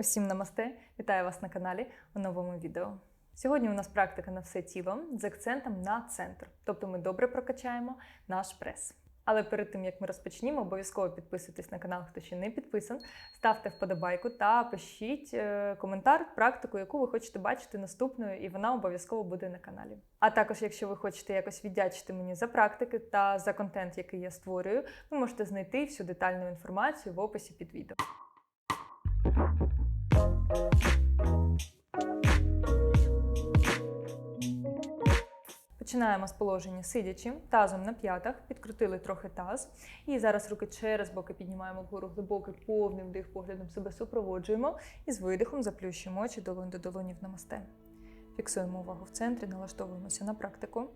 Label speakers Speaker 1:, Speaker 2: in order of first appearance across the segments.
Speaker 1: Усім намасте! Вітаю вас на каналі у новому відео. Сьогодні у нас практика на все тіло з акцентом на центр, тобто ми добре прокачаємо наш прес. Але перед тим як ми розпочнімо, обов'язково підписуйтесь на канал, хто ще не підписан, ставте вподобайку та пишіть е, коментар, практику, яку ви хочете бачити наступною, і вона обов'язково буде на каналі. А також, якщо ви хочете якось віддячити мені за практики та за контент, який я створюю, ви можете знайти всю детальну інформацію в описі під відео. Починаємо з положення сидячи, тазом на п'ятах, підкрутили трохи таз. І зараз руки через боки піднімаємо вгору глибокий повний вдих, поглядом себе супроводжуємо. І з видихом заплющуємо очі долонь до долоні в намасте. Фіксуємо увагу в центрі, налаштовуємося на практику.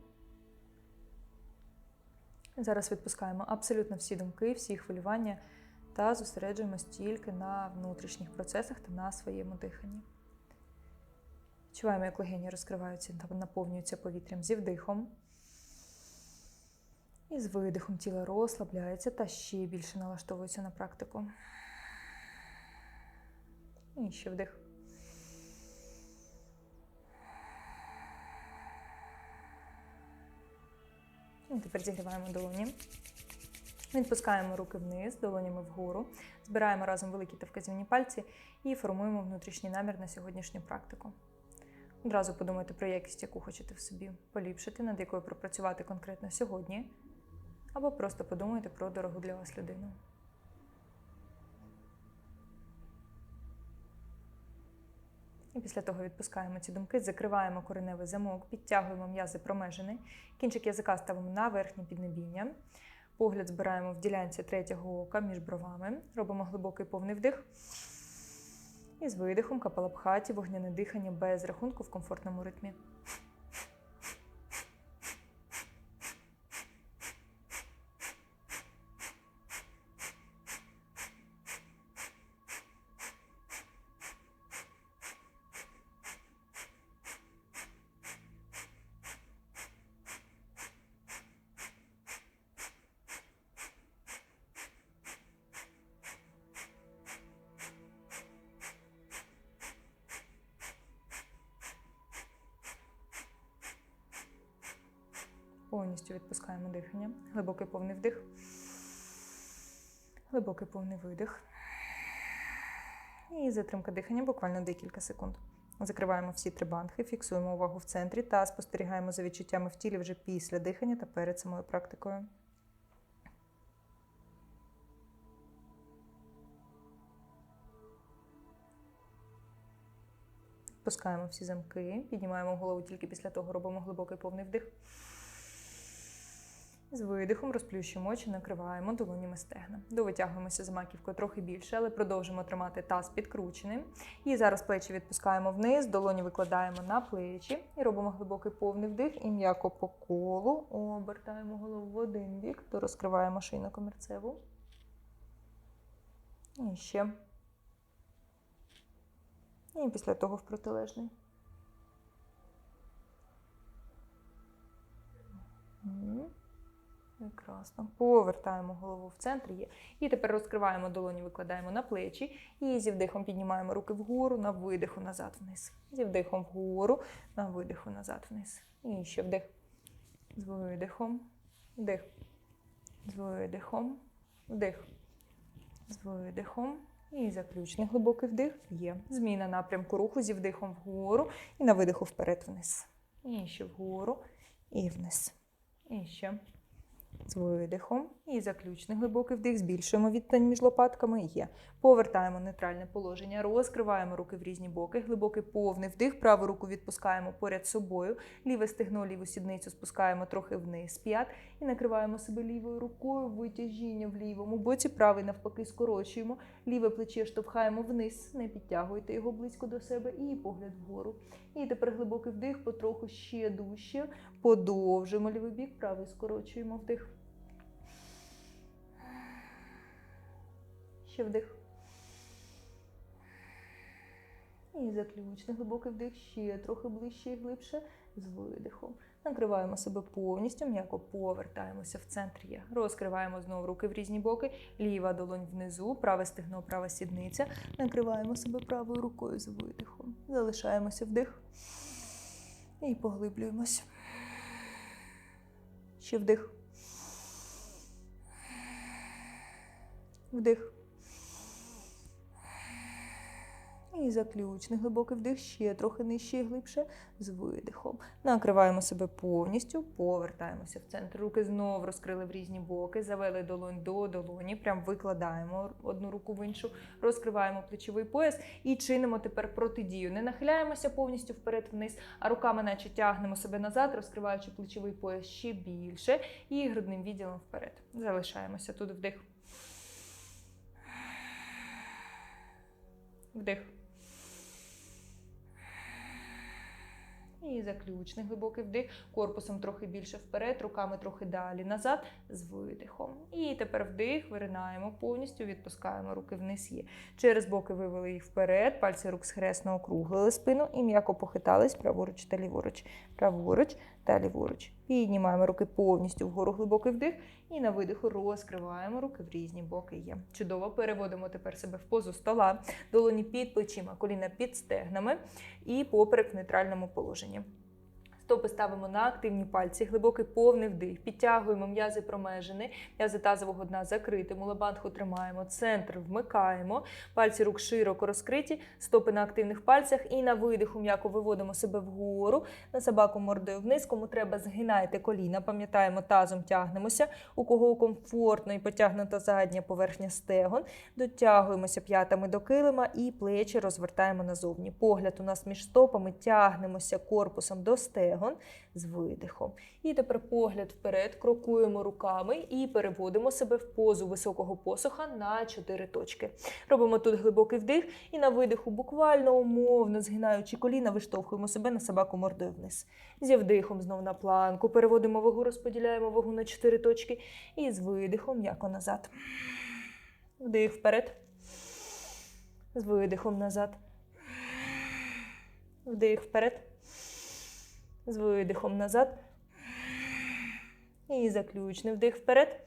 Speaker 1: Зараз відпускаємо абсолютно всі думки, всі хвилювання та зосереджуємось тільки на внутрішніх процесах та на своєму диханні. Відчуваємо, як легені розкриваються та наповнюються повітрям зі вдихом. І з видихом тіло розслабляється та ще більше налаштовується на практику. І ще вдих. І тепер зігріваємо долоні. Відпускаємо руки вниз, долонями вгору, збираємо разом великі та вказівні пальці і формуємо внутрішній намір на сьогоднішню практику. Одразу подумайте про якість, яку хочете в собі поліпшити, над якою пропрацювати конкретно сьогодні, або просто подумайте про дорогу для вас людину. І після того відпускаємо ці думки, закриваємо кореневий замок, підтягуємо м'язи промежини, кінчик язика ставимо на верхнє піднебіння. Погляд збираємо в ділянці третього ока між бровами. Робимо глибокий повний вдих. І з видихом капалабхаті, вогняне дихання без рахунку в комфортному ритмі. Повністю відпускаємо дихання. Глибокий повний вдих. Глибокий повний видих. І затримка дихання буквально декілька секунд. Закриваємо всі три банхи, фіксуємо увагу в центрі та спостерігаємо за відчуттями в тілі вже після дихання та перед самою практикою. Пускаємо всі замки, піднімаємо голову тільки після того робимо глибокий повний вдих. З видихом розплющуємо очі, накриваємо долонями стегна. Довитягуємося з маківкою трохи більше, але продовжимо тримати таз підкрученим. І зараз плечі відпускаємо вниз, долоні викладаємо на плечі і робимо глибокий повний вдих і м'яко по колу. Обертаємо голову в один бік, то розкриваємо шийно комірцеву. І ще. І після того в протилежний. Мгм. Прекрасно. Повертаємо голову в центр. Є. І тепер розкриваємо долоні, викладаємо на плечі. І зі вдихом піднімаємо руки вгору, на видиху назад вниз. Зі вдихом вгору, на видиху назад вниз. І ще вдих. З видихом. Вдих. З видихом. Вдих. З видихом. І заключний глибокий вдих. Є. Зміна напрямку руху зі вдихом вгору і на видиху вперед вниз. І ще вгору і вниз. І ще. З видихом. І заключний глибокий вдих. Збільшуємо відстань між лопатками. Є. Повертаємо нейтральне положення. Розкриваємо руки в різні боки. Глибокий повний вдих. Праву руку відпускаємо поряд собою. Ліве стегно, ліву сідницю спускаємо трохи вниз. П'ят. І накриваємо себе лівою рукою. Витяжіння в лівому боці. Правий навпаки скорочуємо. Ліве плече штовхаємо вниз. Не підтягуйте його близько до себе. І погляд вгору. І тепер глибокий вдих, потроху ще дужче. Подовжуємо лівий бік, правий скорочуємо вдих. Вдих. І заключний глибокий вдих ще трохи ближче і глибше з видихом. Накриваємо себе повністю, м'яко повертаємося в центр є. Розкриваємо знову руки в різні боки, ліва долонь внизу, праве стегно, права сідниця. Накриваємо себе правою рукою з видихом. Залишаємося вдих і поглиблюємося. Ще вдих. Вдих. І заключний глибокий вдих ще трохи нижче і глибше з видихом. Накриваємо себе повністю, повертаємося в центр. Руки знову розкрили в різні боки, завели долонь до долоні, прям викладаємо одну руку в іншу, розкриваємо плечовий пояс і чинимо тепер протидію. Не нахиляємося повністю вперед-вниз, а руками, наче тягнемо себе назад, розкриваючи плечовий пояс ще більше і грудним відділом вперед. Залишаємося тут вдих. Вдих. І заключний глибокий вдих, корпусом трохи більше вперед, руками трохи далі назад з видихом. І тепер вдих, виринаємо повністю, відпускаємо руки вниз є. Через боки вивели їх вперед, пальці рук схресно округлили спину і м'яко похитались праворуч та ліворуч. Праворуч та ліворуч. Піднімаємо руки повністю вгору глибокий вдих. І на видиху розкриваємо руки в різні боки. Є. Чудово. Переводимо тепер себе в позу стола, долоні під плечима, коліна під стегнами і поперек в нейтральному положенні. Стопи ставимо на активні пальці, глибокий повний вдих. Підтягуємо м'язи промежини, м'язи тазового дна закриті, мулабандху тримаємо, центр вмикаємо, пальці рук широко розкриті, стопи на активних пальцях і на видиху м'яко виводимо себе вгору, на собаку мордою вниз. Кому треба, згинайте коліна, пам'ятаємо, тазом тягнемося. У кого комфортно і потягнута задня поверхня стегон, дотягуємося п'ятами до килима і плечі розвертаємо назовні. Погляд у нас між стопами, тягнемося корпусом до стегон з видихом. І тепер погляд вперед, крокуємо руками і переводимо себе в позу високого посоха на 4 точки. Робимо тут глибокий вдих і на видиху, буквально умовно згинаючи коліна, виштовхуємо себе на собаку мордою вниз. Зі вдихом знов на планку, переводимо вагу, розподіляємо вагу на 4 точки і з видихом м'яко назад. Вдих вперед. З видихом назад. Вдих вперед. З видихом назад. І заключний вдих вперед.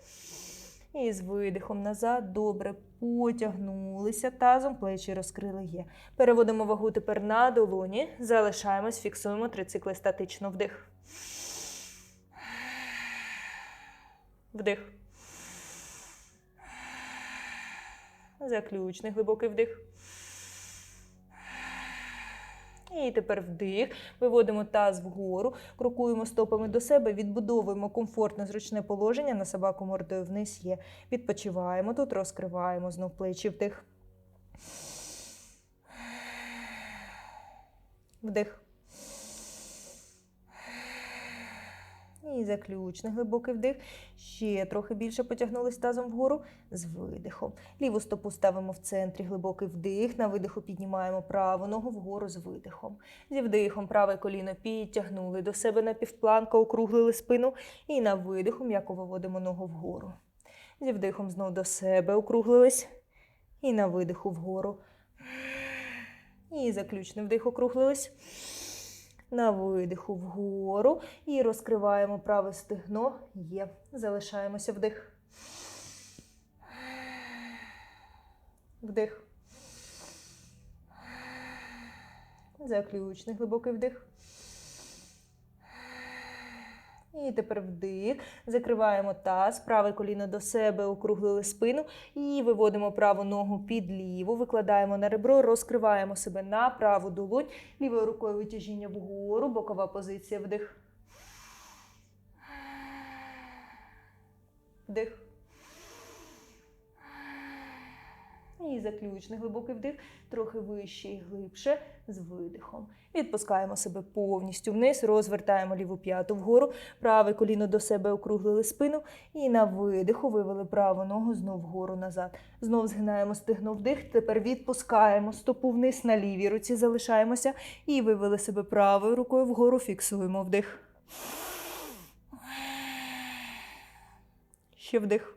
Speaker 1: І з видихом назад. Добре. Потягнулися тазом, плечі розкрили є. Переводимо вагу тепер на долоні. Залишаємось, фіксуємо три цикли статично. Вдих. Вдих. Заключний глибокий вдих. І тепер вдих. Виводимо таз вгору, крокуємо стопами до себе, відбудовуємо комфортне зручне положення на собаку мордою вниз є. Відпочиваємо тут, розкриваємо знов плечі. Вдих. Вдих. І заключний глибокий вдих. Ще трохи більше потягнулись тазом вгору з видихом. Ліву стопу ставимо в центрі, глибокий вдих. На видиху піднімаємо праву ногу вгору з видихом. Зі вдихом праве коліно підтягнули до себе на півпланка, округлили спину. І на видиху м'яко виводимо ногу вгору. Зі вдихом знов до себе округлились. І на видиху вгору. І заключний вдих округлились. На видиху вгору і розкриваємо праве стегно. Є. Залишаємося вдих. Вдих. Заключний глибокий вдих. І тепер вдих. Закриваємо таз, праве коліно до себе, округлили спину. І виводимо праву ногу під ліву, викладаємо на ребро, розкриваємо себе на праву долонь. Лівою рукою витяжіння вгору, бокова позиція. Вдих. Вдих. І заключний глибокий вдих, трохи вище і глибше з видихом. Відпускаємо себе повністю вниз, розвертаємо ліву п'яту вгору, праве коліно до себе округлили спину. І на видиху вивели праву ногу знов вгору назад. Знов згинаємо стегно вдих. Тепер відпускаємо стопу вниз на лівій руці, залишаємося. І вивели себе правою рукою вгору, фіксуємо вдих. Ще вдих.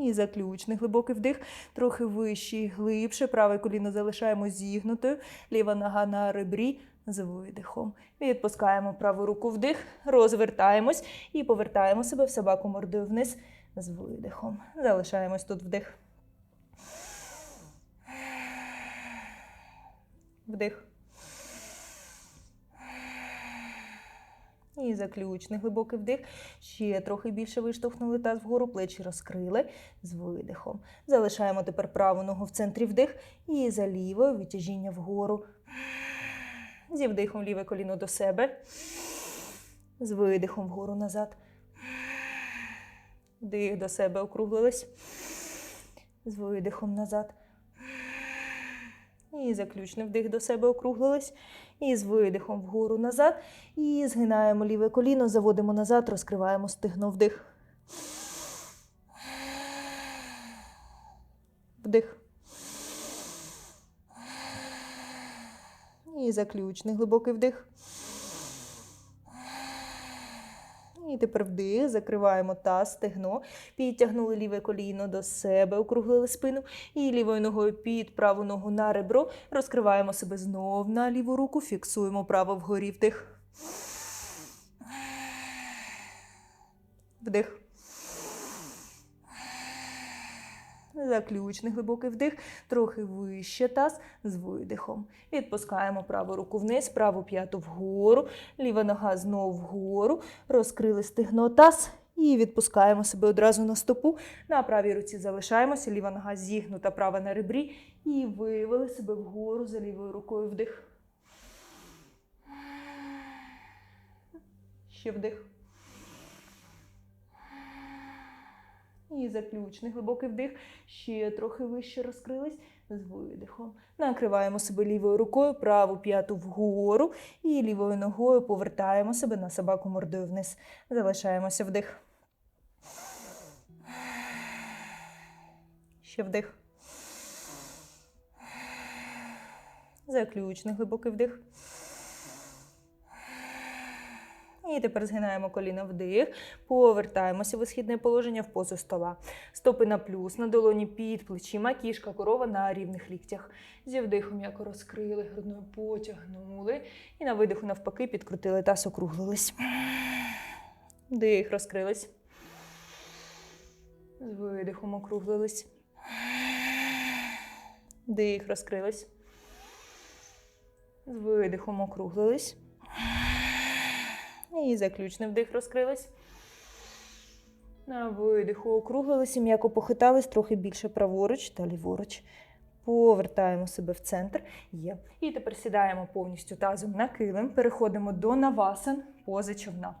Speaker 1: І заключний глибокий вдих, трохи вищий, глибше. Праве коліно залишаємо зігнутою, ліва нога на ребрі з видихом. Відпускаємо праву руку вдих, розвертаємось і повертаємо себе в собаку мордою вниз з видихом. Залишаємось тут вдих. Вдих. І заключний глибокий вдих. Ще трохи більше виштовхнули таз вгору, плечі розкрили з видихом. Залишаємо тепер праву ногу в центрі вдих і за лівою витяжіння вгору. Зі вдихом ліве коліно до себе. З видихом вгору назад. Вдих до себе округлились. З видихом назад. І заключний вдих до себе округлились. І з видихом вгору назад. І згинаємо ліве коліно, заводимо назад, розкриваємо стигно вдих. Вдих. І заключний глибокий вдих. І тепер вдих, закриваємо таз, стегно, підтягнули ліве коліно до себе, округлили спину. І лівою ногою під праву ногу на ребро. Розкриваємо себе знов на ліву руку, фіксуємо право вгорі вдих. Вдих. Заключний глибокий вдих, трохи вище таз з видихом. Відпускаємо праву руку вниз, праву п'яту вгору, ліва нога знову вгору, розкрили стегно таз і відпускаємо себе одразу на стопу. На правій руці залишаємося, ліва нога зігнута, права на ребрі. І вивели себе вгору за лівою рукою вдих. Ще вдих. І заключний глибокий вдих. Ще трохи вище розкрились з видихом. Накриваємо себе лівою рукою, праву п'яту вгору і лівою ногою повертаємо себе на собаку мордою вниз. Залишаємося вдих. Ще вдих. Заключний глибокий вдих. І тепер згинаємо коліна вдих, повертаємося в висхідне положення в позу стола. Стопи на плюс, на долоні під плечима, кішка, корова на рівних ліктях. Зі вдихом м'яко розкрили, грудною потягнули. І на видиху навпаки підкрутили таз, округлились. Вдих, розкрились. З видихом округлились. Дих, розкрились. З видихом округлились. І заключний вдих розкрились. На видиху округлились і м'яко похитались трохи більше праворуч та ліворуч. Повертаємо себе в центр. Є. І тепер сідаємо повністю тазом на килим. Переходимо до навасан, пози човна.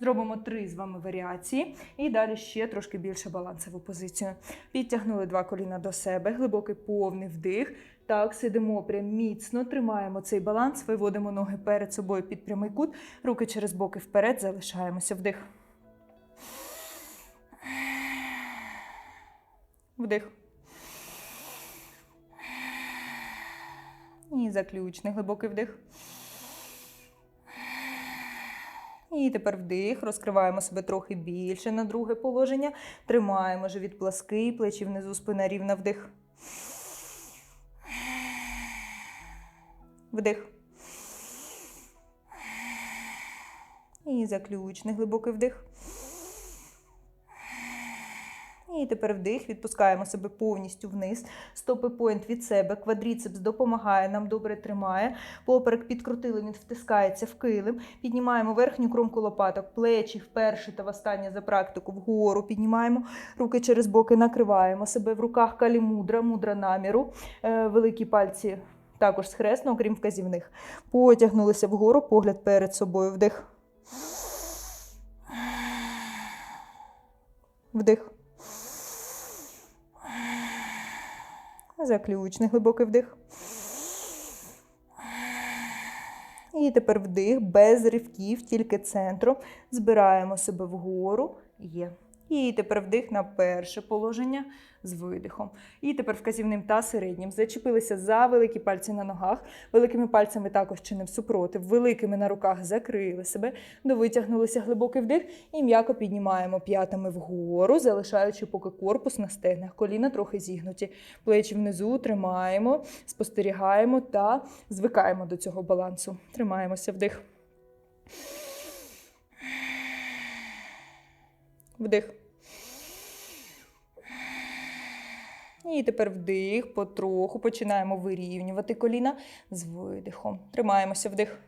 Speaker 1: Зробимо три з вами варіації. І далі ще трошки більше балансову позицію. Підтягнули два коліна до себе, глибокий повний вдих. Так, сидимо прям міцно, тримаємо цей баланс, виводимо ноги перед собою під прямий кут, руки через боки вперед, залишаємося вдих. Вдих. І заключний глибокий вдих. І тепер вдих, розкриваємо себе трохи більше на друге положення. Тримаємо живіт плаский, плечі внизу, спина рівна вдих. Вдих. І заключний глибокий вдих. І тепер вдих, відпускаємо себе повністю вниз. Стопи поінт від себе. Квадріцепс допомагає, нам добре тримає. Поперек підкрутили, він втискається в килим. Піднімаємо верхню кромку лопаток, плечі вперше та востаннє за практику вгору. Піднімаємо руки через боки, накриваємо себе в руках калі мудра, мудра наміру. Е, великі пальці також схресно, окрім вказівних. Потягнулися вгору, погляд перед собою. Вдих. Вдих. Заключний глибокий вдих. І тепер вдих без ривків, тільки центром. Збираємо себе вгору. Є. І тепер вдих на перше положення з видихом. І тепер вказівним та середнім. Зачепилися за великі пальці на ногах, великими пальцями також чинив супротив, великими на руках закрили себе, довитягнулися глибокий вдих і м'яко піднімаємо п'ятами вгору, залишаючи поки корпус на стегнах. Коліна трохи зігнуті. Плечі внизу тримаємо, спостерігаємо та звикаємо до цього балансу. Тримаємося вдих. Вдих. І тепер вдих, потроху починаємо вирівнювати коліна з видихом. Тримаємося вдих.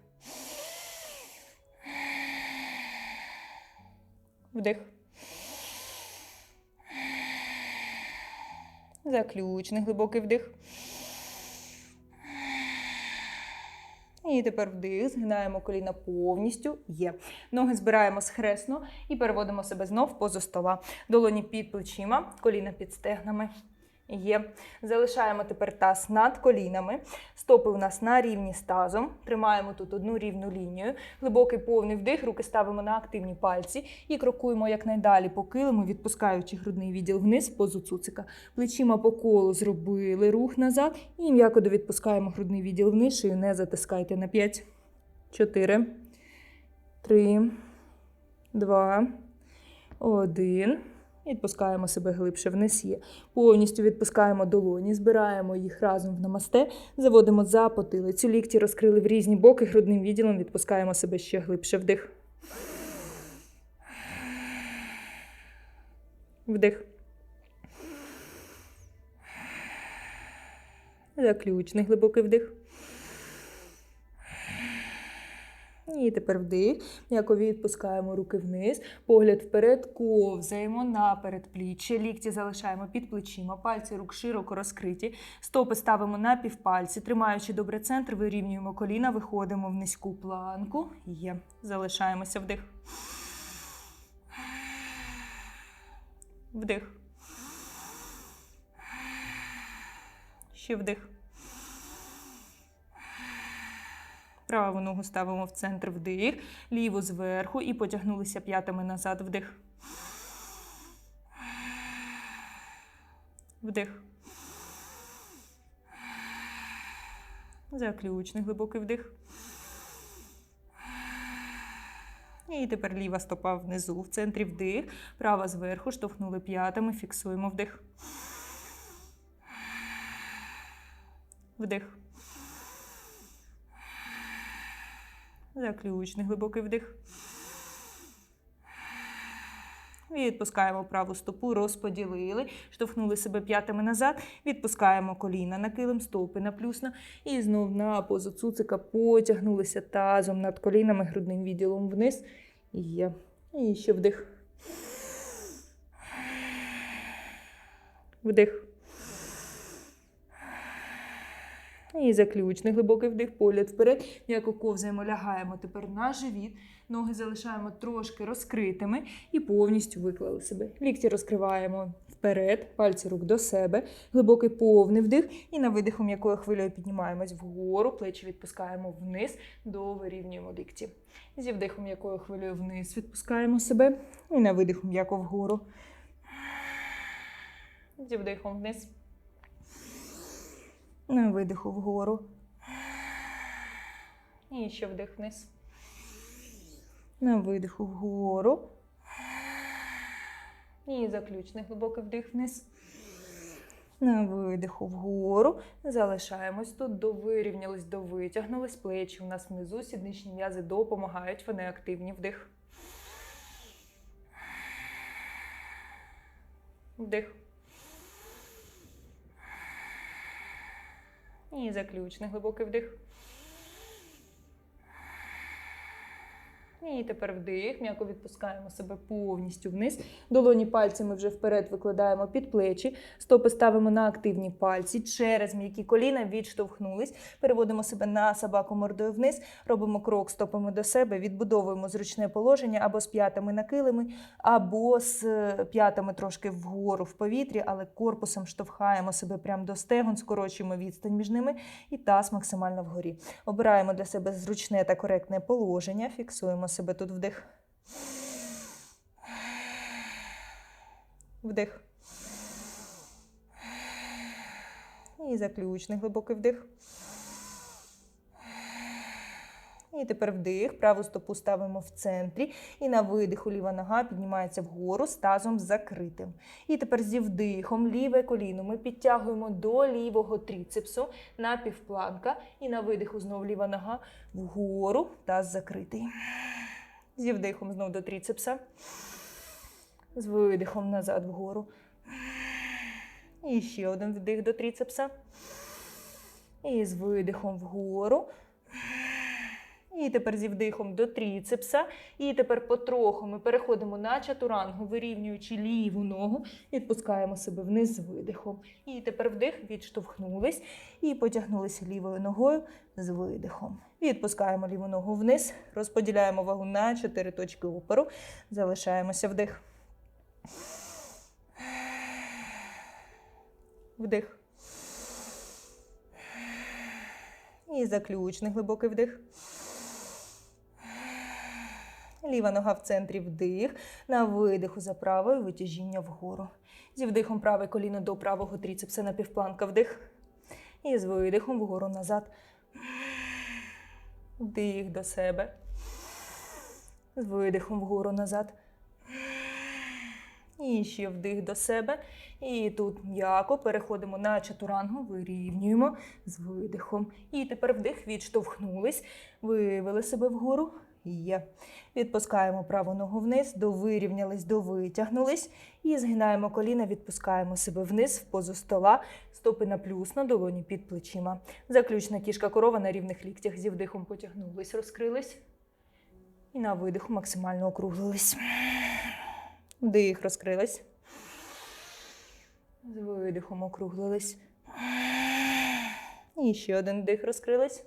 Speaker 1: Вдих. Заключний глибокий вдих. І тепер вдих, згинаємо коліна повністю. Є. Ноги збираємо схресно і переводимо себе знов в позу стола. Долоні під плечима, коліна під стегнами. Є. Залишаємо тепер таз над колінами. Стопи у нас на рівні з тазом. Тримаємо тут одну рівну лінію. Глибокий повний вдих, руки ставимо на активні пальці і крокуємо якнайдалі по килиму, відпускаючи грудний відділ вниз позу цуцика. Плечима по колу зробили рух назад і м'яко довідпускаємо грудний відділ вниз, шию не затискайте на 5, 4, 3, 2, 1. Відпускаємо себе глибше вниз є. Повністю відпускаємо долоні, збираємо їх разом в намасте, заводимо за потилицю. Лікті розкрили в різні боки, грудним відділом відпускаємо себе ще глибше. Вдих. Вдих. Заключний глибокий вдих. І тепер вдих. М'яко відпускаємо руки вниз, погляд вперед, ковзаємо на передпліччя, лікті залишаємо під плечима, пальці рук широко розкриті, стопи ставимо на півпальці, тримаючи добре центр, вирівнюємо коліна, виходимо в низьку планку. Є. Залишаємося вдих. Вдих. Ще вдих. Праву ногу ставимо в центр вдих, ліву зверху і потягнулися п'ятами назад вдих. Вдих. Заключний глибокий вдих. І тепер ліва стопа внизу, в центрі вдих, права зверху, штовхнули п'ятами, фіксуємо вдих. Вдих. Заключний глибокий вдих. Відпускаємо праву стопу, розподілили, штовхнули себе п'ятами назад, відпускаємо коліна на килим, стопи на плюсно. І знов на позу цуцика потягнулися тазом над колінами, грудним відділом вниз. Є. І ще вдих. Вдих. І заключний глибокий вдих, погляд вперед. М'яко ковзаємо, лягаємо тепер на живіт. Ноги залишаємо трошки розкритими і повністю виклали себе. Лікті розкриваємо вперед, пальці рук до себе, глибокий повний вдих. І на видиху м'якою хвилею піднімаємось вгору, плечі відпускаємо вниз, до вирівнюємо лікті. Зі вдихом м'якою хвилею вниз відпускаємо себе. І на видиху м'яко вгору. Зі вдихом вниз. На видиху вгору. І ще вдих вниз. На видиху вгору. І заключний глибокий вдих вниз. На видиху вгору. Залишаємось тут, довирівнялись, довитягнулись. Плечі у нас внизу, сідничні м'язи допомагають, вони активні. Вдих. Вдих. І заключний глибокий вдих. І тепер вдих, м'яко відпускаємо себе повністю вниз. Долоні пальцями вже вперед викладаємо під плечі. Стопи ставимо на активні пальці. Через м'які коліна відштовхнулись. Переводимо себе на собаку мордою вниз. Робимо крок стопами до себе, відбудовуємо зручне положення або з п'ятами на килими, або з п'ятами трошки вгору в повітрі, але корпусом штовхаємо себе прямо до стегон, скорочуємо відстань між ними і таз максимально вгорі. Обираємо для себе зручне та коректне положення, фіксуємо себе тут вдих. Вдих. І заключний глибокий вдих. І тепер вдих. Праву стопу ставимо в центрі. І на видиху ліва нога піднімається вгору з тазом закритим. І тепер зі вдихом ліве коліно ми підтягуємо до лівого тріцепсу на півпланка. І на видиху знову ліва нога вгору, таз закритий. Зі вдихом знову до тріцепса. З видихом назад вгору. І ще один вдих до тріцепса. І з видихом вгору. І тепер зі вдихом до тріцепса. І тепер потроху ми переходимо на чатурангу, вирівнюючи ліву ногу, відпускаємо себе вниз з видихом. І тепер вдих, відштовхнулись і потягнулися лівою ногою з видихом. Відпускаємо ліву ногу вниз, розподіляємо вагу на 4 точки опору. Залишаємося вдих. Вдих. І заключний глибокий вдих. Ліва нога в центрі вдих. На видиху за правою витяжіння вгору. Зі вдихом праве коліно до правого тріцепса на півпланка вдих. І з видихом вгору назад. Вдих до себе. З видихом вгору назад. І ще вдих до себе. І тут м'яко переходимо на чатурангу, вирівнюємо з видихом. І тепер вдих, відштовхнулись, вивели себе вгору. Є. Відпускаємо праву ногу вниз, довирівнялись, довитягнулись. І згинаємо коліна, відпускаємо себе вниз в позу стола, стопи на плюс, на долоні під плечима. Заключна кішка корова на рівних ліктях. Зі вдихом потягнулись, розкрились. І на видиху максимально округлились. Вдих, розкрились. З видихом округлились. І ще один вдих розкрились.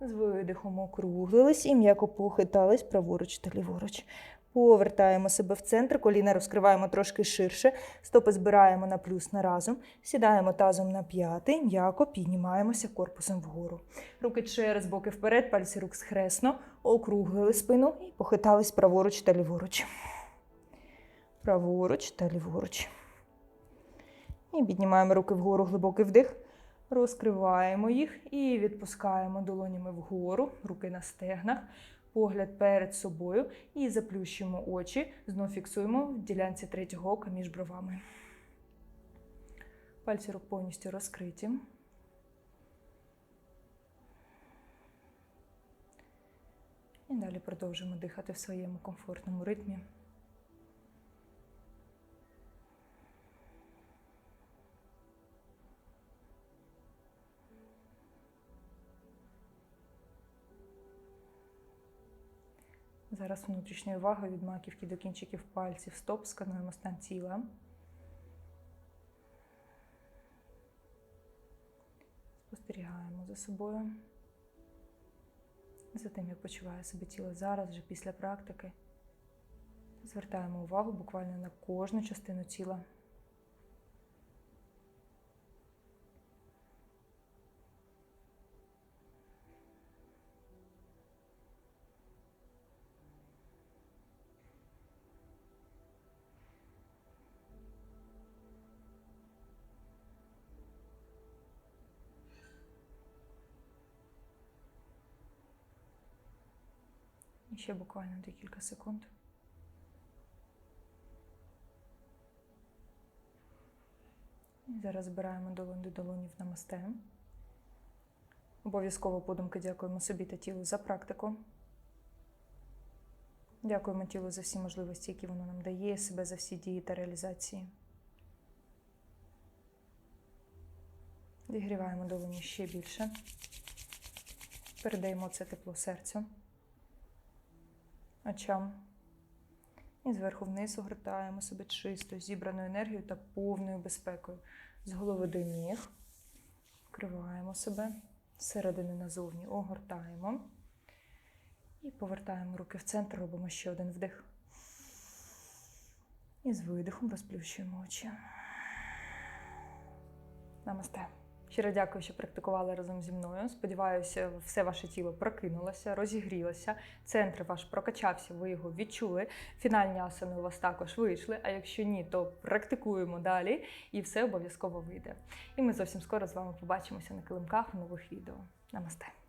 Speaker 1: З видихом округлились і м'яко похитались праворуч та ліворуч. Повертаємо себе в центр, коліна розкриваємо трошки ширше, стопи збираємо на плюс на разом, сідаємо тазом на п'ятий, м'яко піднімаємося корпусом вгору. Руки через боки вперед, пальці рук схресно, округлили спину і похитались праворуч та ліворуч. Праворуч та ліворуч. І піднімаємо руки вгору, глибокий вдих. Розкриваємо їх і відпускаємо долонями вгору, руки на стегнах, погляд перед собою і заплющуємо очі. Знов фіксуємо в ділянці третього ока між бровами. Пальці рук повністю розкриті. І далі продовжуємо дихати в своєму комфортному ритмі. Зараз внутрішньою увагою від маківки до кінчиків пальців стоп, скануємо стан тіла. Спостерігаємо за собою. За тим, як почуває себе тіло зараз, вже після практики. Звертаємо увагу буквально на кожну частину тіла. Ще буквально декілька секунд. І зараз збираємо долонь до долоні в намасте. Обов'язково подумки дякуємо собі та тілу за практику. Дякуємо тілу за всі можливості, які воно нам дає, себе за всі дії та реалізації. Зігріваємо долоні ще більше. Передаємо це тепло серцю очам. І зверху вниз огортаємо себе чистою, зібраною енергією та повною безпекою. З голови до ніг. Вкриваємо себе зсередини назовні, огортаємо. І повертаємо руки в центр, робимо ще один вдих. І з видихом розплющуємо очі. Намасте. Щиро дякую, що практикували разом зі мною. Сподіваюся, все ваше тіло прокинулося, розігрілося, центр ваш прокачався, ви його відчули. Фінальні асани у вас також вийшли. А якщо ні, то практикуємо далі і все обов'язково вийде. І ми зовсім скоро з вами побачимося на килимках у нових відео. Намасте!